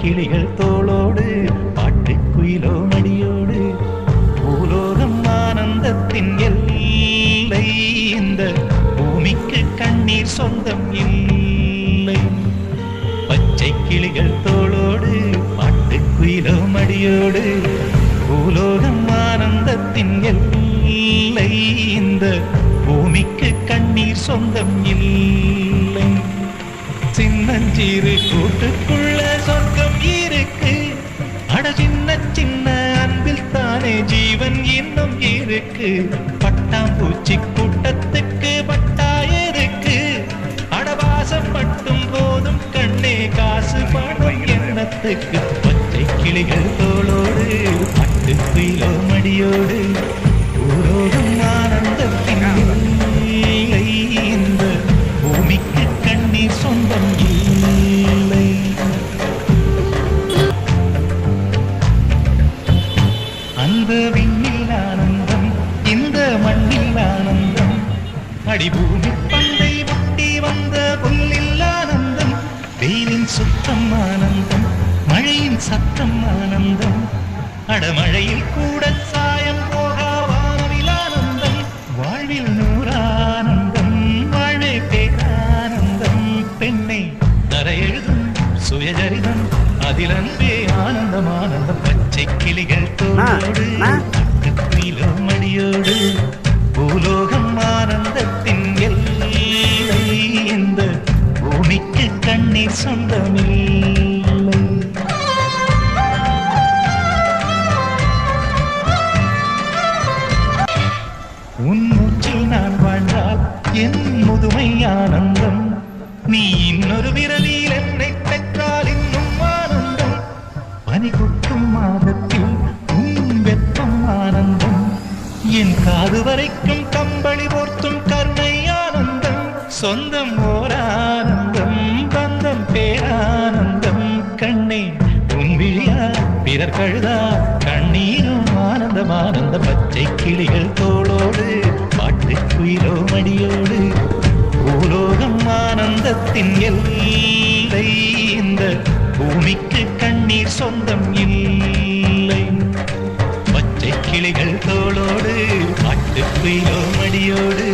കിളികൾ തോളോട് പാട്ടുക്കുയിലോ മടിയോട് ഭൂലോകം ആനന്ദത്തിൻ എല്ല ഭൂമിക്ക് കണ്ണീർ സ്വന്തം ഇല്ല. கிளிகள் தோளோடு பாட்டுக்குயிலோ மடியோடு பூலோகம் ஆனந்தத்தின் எல்லை இந்த பூமிக்கு கண்ணீர் சொந்தம் இல்லை. சின்னஞ்சீரு கூட்டுக்குள்ள சொர்க்கம் இருக்கு. அட சின்ன சின்ன அன்பில் தானே ஜீவன் இன்னும் இருக்கு. பட்டாம்பூச்சி கூட்டு எண்ணத்துக்கு பச்சை கிளிகள் தோளோடு பட்டு குயிலோ மடியோடு ஊரோடும் ஆனந்தத்தின் இந்த பூமிக்கு கண்ணீர் சொந்தம் இல்லை. அந்த விண்ணில் ஆனந்தம் இந்த மண்ணில் ஆனந்தம் அடிபூமி பந்தை ஒட்டி வந்த புல்லில் ஆனந்தம் வெயிலின் சுத்தம் ஆனந்தம் மழையின் சத்தம் ஆனந்தம். அடமழையில் கூட சாயம் போகா வானவில் ஆனந்தம். வாழ்வில் நூறானந்தம் வாழ்வே பேரானந்தம். பெண்ணை தரையெழுதும் சுயஜரிதம் அதில் அன்பே ஆனந்தம் ஆனந்தம் பச்சை கிளிகள் தோளோடு. பக்கத்திலோ மடியோடு பூலோகம் ஆனந்தத்தின் எல்லை இந்த பூமிக்கு கண்ணீர் சொந்தமில்லை. ஆனந்தம். நீ இன்னொரு விரலில் என்னை பெற்றால் இன்னும் ஆனந்தம். பனி கொட்டும் மாதத்தில் உன் வெப்பம் ஆனந்தம். என் காது வரைக்கும் கம்பளி போர்த்தும் கருணை ஆனந்தம். சொந்தம் ஓர் ஆனந்தம் பந்தம் பேரானந்தம் கண்ணே உன் விழியா பிறர் கழுதா கண்ணீரும் ஆனந்தம். ஆனந்த பச்சை கிளிகள் தோ ஆனந்தத்தின் எல்லை இந்த பூமிக்கு கண்ணீர் சொந்தம் இல்லை. பச்சை கிளிகள் தோளோடு பாட்டு குயிலோ மடியோடு